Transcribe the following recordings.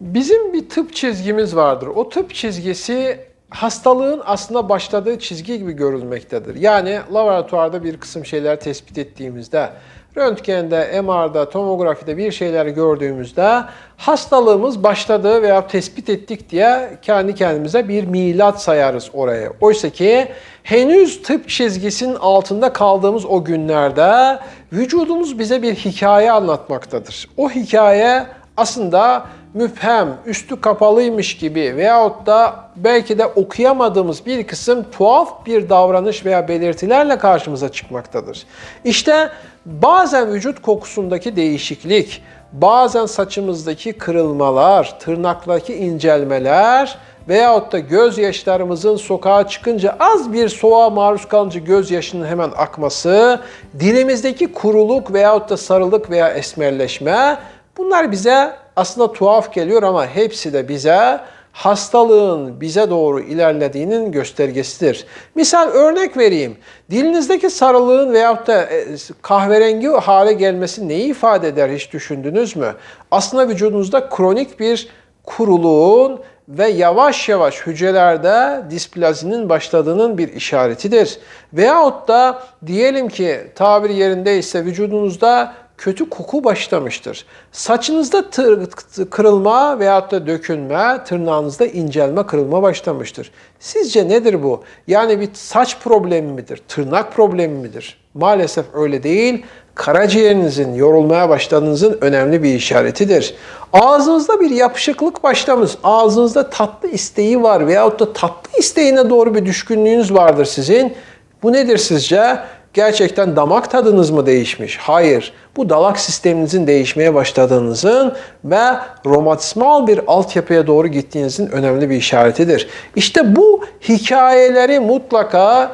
Bizim bir tıp çizgimiz vardır. O tıp çizgisi hastalığın aslında başladığı çizgi gibi görülmektedir. Yani laboratuvarda bir kısım şeyler tespit ettiğimizde, röntgende, MR'da, tomografide bir şeyler gördüğümüzde hastalığımız başladı veya tespit ettik diye kendi kendimize bir milat sayarız oraya. Oysa ki henüz tıp çizgisinin altında kaldığımız o günlerde vücudumuz bize bir hikaye anlatmaktadır. O hikaye aslında müphem, üstü kapalıymış gibi veyahut da belki de okuyamadığımız bir kısım tuhaf bir davranış veya belirtilerle karşımıza çıkmaktadır. İşte bazen vücut kokusundaki değişiklik, bazen saçımızdaki kırılmalar, tırnaktaki incelmeler veyahut da gözyaşlarımızın sokağa çıkınca az bir soğuğa maruz kalınca gözyaşının hemen akması, dilimizdeki kuruluk veyahut da sarılık veya esmerleşme bunlar bize aslında tuhaf geliyor ama hepsi de bize hastalığın bize doğru ilerlediğinin göstergesidir. Misal örnek vereyim. Dilinizdeki sarılığın veyahut da e, kahverengi hale gelmesi neyi ifade eder hiç düşündünüz mü? Aslında vücudunuzda kronik bir kuruluğun ve yavaş yavaş hücrelerde displazinin başladığının bir işaretidir. Veyahut da diyelim ki tabir yerindeyse vücudunuzda kötü koku başlamıştır. Saçınızda tır, kırılma veyahut da dökünme, tırnağınızda incelme, kırılma başlamıştır. Sizce nedir bu? Yani bir saç problemi midir? Tırnak problemi midir? Maalesef öyle değil. Karaciğerinizin yorulmaya başladığınızın önemli bir işaretidir. Ağzınızda bir yapışıklık başlamış, ağzınızda tatlı isteği var veyahut da tatlı isteğine doğru bir düşkünlüğünüz vardır sizin. Bu nedir sizce? Gerçekten damak tadınız mı değişmiş? Hayır. Bu dalak sisteminizin değişmeye başladığınızın ve romatizmal bir altyapıya doğru gittiğinizin önemli bir işaretidir. İşte bu hikayeleri mutlaka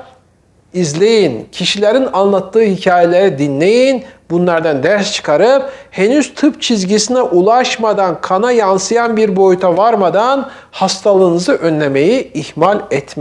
izleyin. Kişilerin anlattığı hikayeleri dinleyin. Bunlardan ders çıkarıp henüz tıp çizgisine ulaşmadan, kana yansıyan bir boyuta varmadan hastalığınızı önlemeyi ihmal etmeyin.